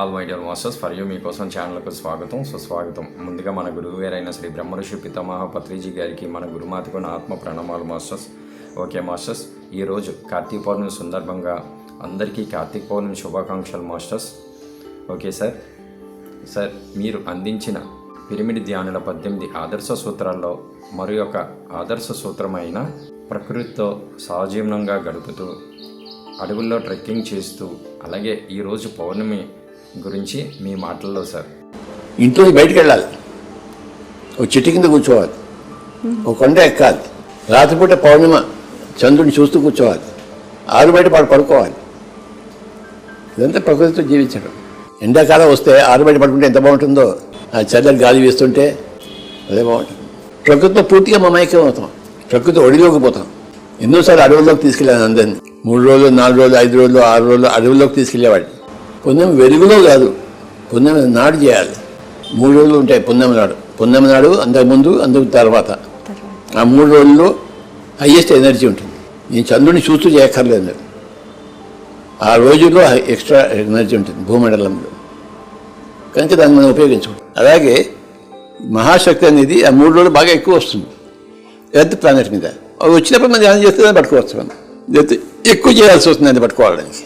All my dear masters for you మీకోసం ఛానల్కు స్వాగతం. సుస్వాగతం ముందుగా మన గురువు గారైన శ్రీ బ్రహ్మర్షి పితామహ పత్రిజీ గారికి మన గురుమాతకు నా ఆత్మ ప్రణామాలు మాస్టర్స్. ఓకే మాస్టర్స్ ఈరోజు కార్తీక పౌర్ణమి సందర్భంగా అందరికీ కార్తీక పౌర్ణమి శుభాకాంక్షలు మాస్టర్స్. Okay sir. సార్ మీరు అందించిన పిరమిడ్ ధ్యానుల పద్దెనిమిది ఆదర్శ సూత్రాల్లో మరి ఒక ఆదర్శ సూత్రమైన ప్రకృతితో సహజీవనంగా గడుపుతూ అడవుల్లో ట్రెక్కింగ్ చేస్తూ అలాగే ఈరోజు పౌర్ణమి గురించి మీ మాటల్లో సార్. ఇంట్లో బయటికి వెళ్ళాలి. ఒక చెట్టు కింద కూర్చోవాలి. ఒక కొండ ఎక్కాలి. రాత్రిపూట పౌర్ణిమ చంద్రుడిని చూస్తూ కూర్చోవాలి. ఆరు బయట పాడు పడుకోవాలి. ఇదంతా ప్రకృతితో జీవించడం. ఎండాకాలం వస్తే ఆరు బయట పడుకుంటే ఎంత బాగుంటుందో ఆ చల్లని గాలి వేస్తుంటే అదే బాగుంటుంది. ప్రకృతితో పూర్తిగా మమైక్యం అవుతాం. ప్రకృతి ఒడిలోకి పోతాం. ఎన్నోసార్లు అడవుల్లోకి తీసుకెళ్ళాను అందరినీ. మూడు రోజులు నాలుగు రోజులు ఐదు రోజులు ఆరు రోజులు అడవుల్లోకి తీసుకెళ్ళేవాడిని. పుణ్యం వెలుగులో కాదు. పుణ్యం నాడు చేయాలి. మూడు రోజులు ఉంటాయి పుణ్యం నాడు. పుణ్యం నాడు అంతకుముందు అందుకు తర్వాత. ఆ మూడు రోజుల్లో హయ్యెస్ట్ ఎనర్జీ ఉంటుంది. నేను చంద్రుడిని చూస్తూ చేయక్కర్లేదు. ఆ రోజుల్లో ఎక్స్ట్రా ఎనర్జీ ఉంటుంది భూమండలంలో. కనుక దాన్ని మనం ఉపయోగించుకుంటాం అలాగే మహాశక్తి అనేది ఆ మూడు రోజులు బాగా ఎక్కువ వస్తుంది. ఎర్త్ ప్లానెట్ మీద. అవి వచ్చినప్పుడు మనం ధ్యానం చేస్తే దాన్ని పట్టుకోవచ్చు మనం. ఎక్కువ చేయాల్సి వస్తుంది అది పట్టుకోవడానికి.